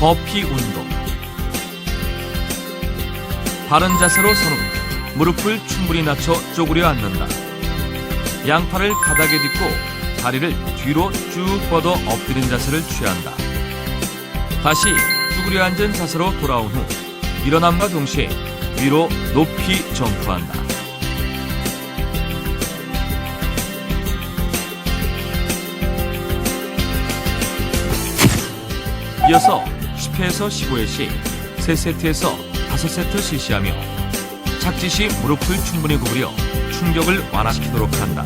버피 운동. 바른 자세로 선후 무릎을 충분히 낮춰 쪼그려 앉는다. 양팔을 바닥에 딛고 다리를 뒤로 쭉 뻗어 엎드린 자세를 취한다. 다시 쭈그려 앉은 자세로 돌아온 후 일어남과 동시에 위로 높이 점프한다. 이어서 10회에서 15회 시 3세트에서 5세트 실시하며 착지 시 무릎을 충분히 구부려 충격을 완화시키도록 한다.